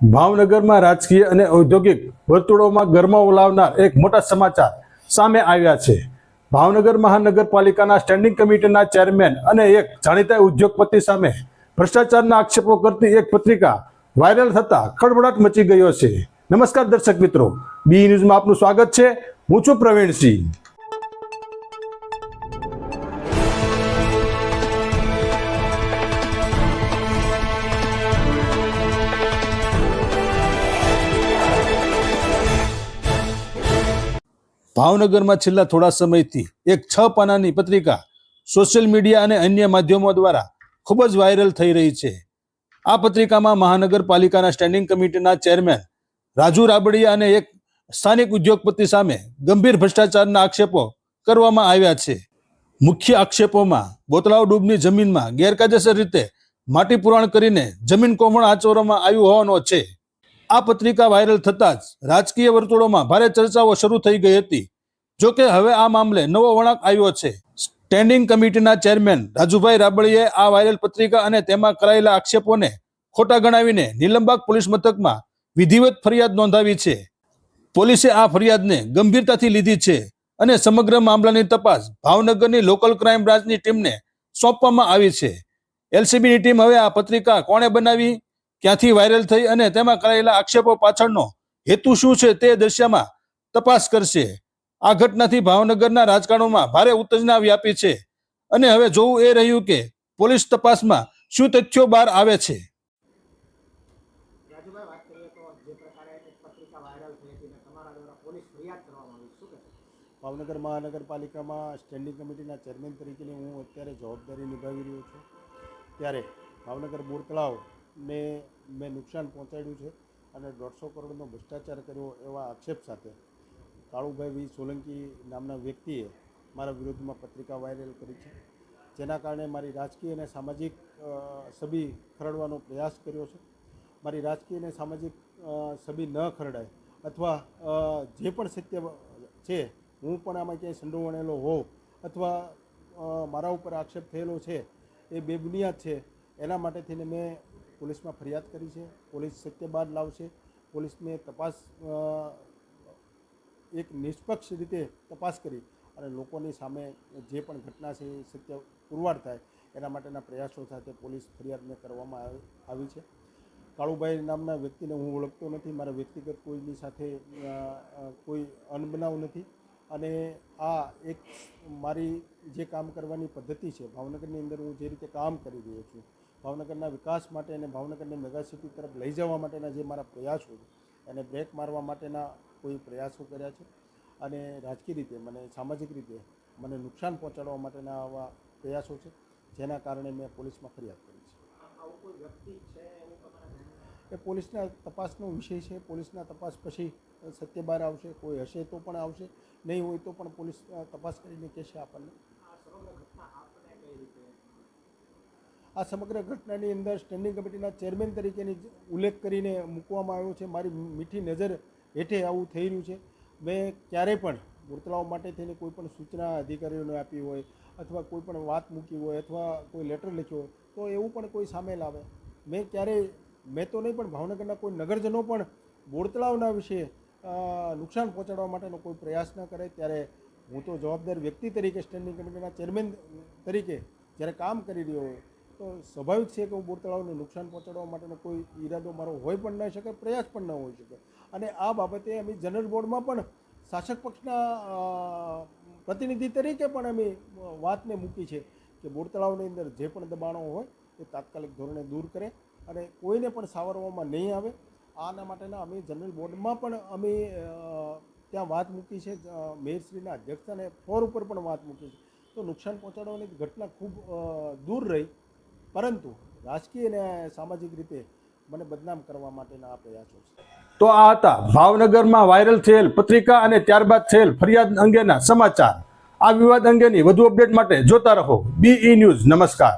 ભાવનગરમાં રાજકીય અને ઔદ્યોગિક વર્તુળોમાં ગરમાવો લાવનાર એક મોટા સમાચાર સામે આવ્યા છે. ભાવનગર મહાનગરપાલિકાના સ્ટેન્ડિંગ કમિટીના ચેરમેન અને એક જાણીતા ઉદ્યોગપતિ સામે ભ્રષ્ટાચારના આક્ષેપો કરતી એક પત્રિકા વાયરલ થતા ખળભળાટ મચી ગયો છે. નમસ્કાર દર્શક મિત્રો બી ન્યૂઝમાં આપનું સ્વાગત છે. હું છું પ્રવીણસિંહ. ભાવનગરમાં છેલ્લા થોડા સમયથી એક છ પાનાની પત્રિકા સોશિયલ મીડિયા અને અન્ય માધ્યમો દ્વારા ખૂબ જ વાયરલ થઈ રહી છે. આ પત્રિકામાં મહાનગરપાલિકાના સ્ટેન્ડિંગ કમિટીના ચેરમેન રાજુ રાબડિયા અને એક સ્થાનિક ઉદ્યોગપતિ સામે ગંભીર ભ્રષ્ટાચારના આક્ષેપો કરવામાં આવ્યા છે. મુખ્ય આક્ષેપોમાં બોતલાવ ડૂબની જમીનમાં ગેરકાયદેસર રીતે માટી પુરાણ કરીને જમીન કોમણ આચરવામાં આવ્યું હોવાનો છે. આ પત્રિકા વાયરલ થતાં જ રાજકીય વર્તુળોમાં ભારે ચર્ચાઓ શરૂ થઈ ગઈ હતી. જો કે હવે આ મામલે નવો વળાંક આવ્યો છે. સ્ટેન્ડિંગ કમિટીના ચેરમેન રાજુભાઈ રાબળીએ આ વાયરલ પત્રિકા અને તેમાં કરાયેલા આક્ષેપોને ખોટા ગણાવીને નીલમબાગ પોલીસ મથકમાં વિધિવત ફરિયાદ નોંધાવી છે. પોલીસે આ ફરિયાદને ગંભીરતાથી લીધી છે અને સમગ્ર મામલાની તપાસ ભાવનગરની લોકલ ક્રાઇમ બ્રાન્ચની ટીમને સોંપવામાં આવી છે. એલસીબીની ટીમ હવે આ પત્રિકા કોણે બનાવી? ક્યાંથી વાયરલ થઈ અને તેમાં કરાયેલા આક્ષેપો પાછળનો હેતુ શું છે તે દૃશ્યમાં તપાસ કરશે. આ ઘટનાથી ભાવનગરના રાજકારણોમાં ભારે ઉત્તેજના વ્યાપી છે અને હવે જોવું એ રહ્યું કે પોલીસ તપાસમાં શું તથ્યો બહાર આવે છે. રાજુભાઈ વાત કરીએ તો જે પ્રકારે એક પત્રિકા વાયરલ થઈ હતી અને તમારા દ્વારા પોલીસ ફરિયાદ કરવામાં આવી. શું કહેશો ભાવનગર મહાનગરપાલિકામાં સ્ટેન્ડિંગ કમિટીના ચેરમેન તરીકેની હું અત્યારે જવાબદારી નિભાવી રહ્યો છું. ત્યારે ભાવનગર બોર તળાવને મેં નુકસાન પહોંચાડ્યું છે અને દોઢસો કરોડનો ભ્રષ્ટાચાર કર્યો એવા આક્ષેપ સાથે કાળુભાઈ વી. સોલંકી નામના વ્યક્તિએ મારા વિરોધમાં પત્રિકા વાયરલ કરી છે. જેના કારણે મારી રાજકીય અને સામાજિક સભી ખરડવાનો પ્રયાસ કર્યો છે. મારી રાજકીય અને સામાજિક સભી ન ખરડાય અથવા જે પણ સત્ય છે, હું પણ આમાં ક્યાંય સંડોવણેલો હોઉં અથવા મારા ઉપર આક્ષેપ થયેલો છે, એ બેબુનિયાદ છે. એના માટે થઈને મેં પોલીસમાં ફરિયાદ કરી છે, પોલીસ સત્ય બહાર લાવશે, પોલીસને તપાસ એક નિષ્પક્ષ રીતે તપાસ કરી અને લોકોની સામે જે પણ ઘટના છે, એ સત્ય પુરવાર થાય, એના માટેના પ્રયાસો સાથે પોલીસ ફરિયાદને કરવામાં આવી- છે. કાળુભાઈ નામના વ્યક્તિને હું ઓળખતો નથી, મારા વ્યક્તિગત કોઈની સાથે કોઈ અનબનાવ નથી અને આ એક મારી જે કામ કરવાની પદ્ધતિ છે, ભાવનગરની અંદર હું જે રીતે કામ કરી રહ્યો છું ભાવનગરના વિકાસ માટે અને ભાવનગરને મેગાસિટી તરફ લઈ જવા માટેના જે મારા પ્રયાસો છે, એને બ્રેક મારવા માટેના કોઈ પ્રયાસો કર્યા છે અને રાજકીય રીતે મને સામાજિક રીતે મને નુકસાન પહોંચાડવા માટેના આવા પ્રયાસો છે, જેના કારણે મેં પોલીસમાં ફરિયાદ કરી છે? એ પોલીસના તપાસનો વિષય છે, પોલીસના તપાસ પછી સત્ય બહાર આવશે, કોઈ હશે તો પણ આવશે, નહીં હોય તો પણ પોલીસ તપાસ કરીને કહેશે આપણને આ સમગ્ર ઘટના આપને કઈ રીતે આ સમગ્ર ઘટનાની અંદર સ્ટેન્ડિંગ કમિટીના ચેરમેન તરીકેની ઉલ્લેખ કરીને મૂકવામાં આવ્યો છે. મારી મીઠી નજર હેઠે આવું થઈ રહ્યું છે. મેં ક્યારેય પણ મૂર્તલાઓ માટે થઈને કોઈ પણ સૂચના અધિકારીઓને આપી હોય અથવા કોઈ પણ વાત મૂકી હોય અથવા કોઈ લેટર લખ્યો હોય તો એવું પણ કોઈ સામે લાવે. મેં ક્યારેય, મેં તો નહીં પણ ભાવનગરના કોઈ નગરજનો પણ બોરતળાવના વિશે નુકસાન પહોંચાડવા માટેનો કોઈ પ્રયાસ ન કરે ત્યારે હું તો જવાબદાર વ્યક્તિ તરીકે સ્ટેન્ડિંગ કમિટીના ચેરમેન તરીકે જ્યારે કામ કરી રહ્યો હોય સ્વાભાવિક છે કે હું બોર તળાવને નુકસાન પહોંચાડવા માટેનો કોઈ ઈરાદો મારો હોય પણ ન શકે, પ્રયાસ પણ ન હોઈ શકે. અને આ બાબતે અમે જનરલ બોર્ડમાં પણ શાસક પક્ષના પ્રતિનિધિ તરીકે પણ અમે વાતને મૂકી છે કે બોર તળાવની અંદર જે પણ દબાણો હોય એ તાત્કાલિક ધોરણે દૂર કરે અને કોઈને પણ સાવરવામાં નહીં આવે. આના માટેના અમે જનરલ બોર્ડમાં પણ અમે ત્યાં વાત મૂકી છે મેયરશ્રીના અધ્યક્ષતાને ફ્લોર ઉપર પણ વાત મૂકી છે. તો નુકસાન પહોંચાડવાની ઘટના ખૂબ દૂર રહી. પરંતુ રાજકીય અને સામાજિક રીતે મને બદનામ કરવા માટેના આ પ્રયાસો છે. તો આ હતા ભાવનગરમાં વાયરલ થયેલ પત્રિકા અને ત્યારબાદ થયેલ ફરિયાદ અંગેના સમાચાર. આ વિવાદ અંગેની વધુ અપડેટ માટે જોતા રહો. બીઈ ન્યૂઝ નમસ્કાર.